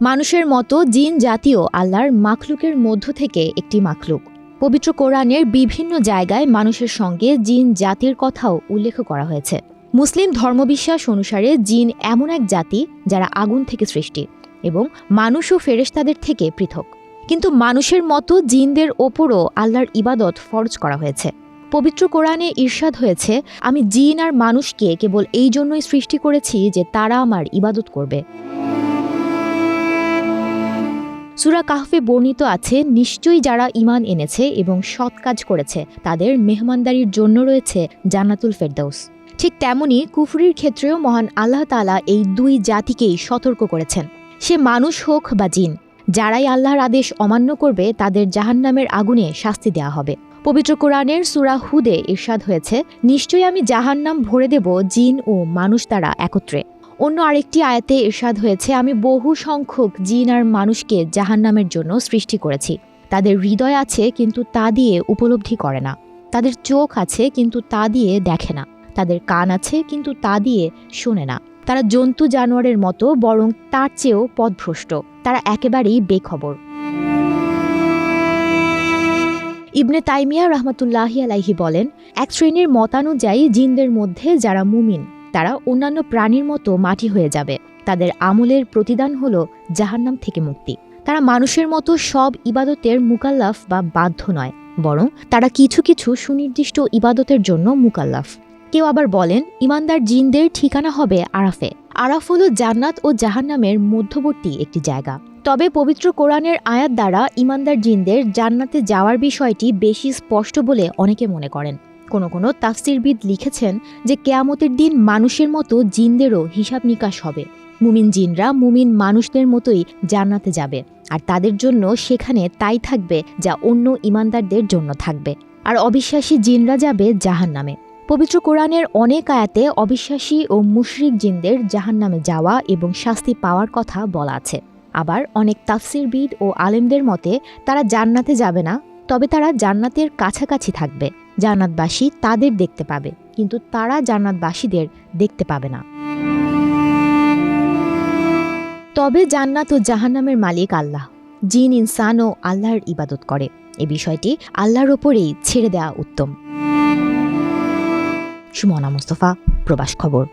মানুষের মতো জিন জাতীয় আল্লাহর মাখলুকের মধ্য থেকে একটি মাখলুক। পবিত্র কোরআনের বিভিন্ন জায়গায় মানুষের সঙ্গে জিন জাতির কথাও উল্লেখ করা হয়েছে। মুসলিম ধর্মবিশ্বাস অনুসারে জিন এমন এক জাতি যারা আগুন থেকে সৃষ্টি এবং মানুষ ও ফেরেশতাদের থেকে পৃথক। কিন্তু মানুষের মতো জিনদের ওপরও আল্লাহর ইবাদত ফরজ করা হয়েছে। পবিত্র কোরআনে ঈর্ষাদ হয়েছে, আমি জিন আর মানুষকে কেবল এই জন্যই সৃষ্টি করেছি যে তারা আমার ইবাদত করবে। সুরা কাহফে বর্ণিত আছে, নিশ্চয়ই যারা ইমান এনেছে এবং সৎ কাজ করেছে, তাদের মেহমানদারির জন্য রয়েছে জান্নাতুল ফেরদৌস ঠিক তেমনি কুফরির ক্ষেত্রেও মহান আল্লাহ তালা এই দুই জাতিকেই সতর্ক করেছেন। সে মানুষ হোক বা জিন, যারাই আল্লাহর আদেশ অমান্য করবে, তাদের জাহান্নামের আগুনে শাস্তি দেওয়া হবে। পবিত্র কোরআনের সুরা হুদে ইরশাদ হয়েছে, নিশ্চয়ই আমি জাহান্নাম ভরে দেব, জিন ও মানুষ দ্বারা একত্রে। অন্য আরেকটি আয়াতে ইরশাদ হয়েছে, আমি বহু সংখ্যক জিন আর মানুষকে জাহান্নামের জন্য সৃষ্টি করেছি। তাদের হৃদয় আছে, কিন্তু তা দিয়ে উপলব্ধি করে না। তাদের চোখ আছে, কিন্তু তা দিয়ে দেখে না। তাদের কান আছে, কিন্তু তা দিয়ে শোনে না। তারা জন্তু জানোয়ারের মতো, বরং তার চেয়েও পথভ্রষ্ট। তারা একেবারেই বেখবর। ইবনে তাইমিয়া রহমতুল্লাহি আলাইহি বলেন, এক শ্রেণির মতানুযায়ী জিনদের মধ্যে যারা মুমিন তারা অন্যান্য প্রাণীর মতো মাটি হয়ে যাবে। তাদের আমলের প্রতিদান হল জাহান্নাম থেকে মুক্তি। তারা মানুষের মতো সব ইবাদতের মুকাল্লাফ বা বাধ্য নয়, বরং তারা কিছু কিছু সুনির্দিষ্ট ইবাদতের জন্য মুকাল্লাফ। কেউ আবার বলেন, ইমানদার জিনদের ঠিকানা হবে আরাফে। আরাফ হল জান্নাত ও জাহান্নামের মধ্যবর্তী একটি জায়গা। তবে পবিত্র কোরআনের আয়াত দ্বারা ইমানদার জিনদের জান্নাতে যাওয়ার বিষয়টি বেশি স্পষ্ট বলে অনেকে মনে করেন। কোনো কোনো তাফসিরবিদ লিখেছেন যে কেয়ামতের দিন মানুষের মতো জিনদেরও হিসাব নিকাশ হবে। মুমিন জিনরা মুমিন মানুষদের মতোই জান্নাতে যাবে। আর তাদের জন্য সেখানে তাই থাকবে যা অন্য ইমানদারদের জন্য থাকবে। আর অবিশ্বাসী জিনরা যাবে জাহান নামে পবিত্র কোরআনের অনেক আয়াতে অবিশ্বাসী ও মুশরিক জিনদের জাহান্নামে যাওয়া এবং শাস্তি পাওয়ার কথা বলা আছে। আবার অনেক তাফসিরবিদ ও আলেমদের মতে তারা জান্নাতে যাবে না তবে তারা জান্নাতের কাছাকাছি থাকবে। জান্নাতবাসী তাদের দেখতে পাবে, কিন্তু তারা জান্নাতবাসীদের দেখতে পাবে না। তবে জান্নাত ও জাহান্নামের মালিক আল্লাহ, জিন, ইনসান ও আল্লাহর ইবাদত করে। এ বিষয়টি আল্লাহর ওপরেই ছেড়ে দেওয়া উত্তম। সুমনা মুস্তফা, প্রবাস খবর।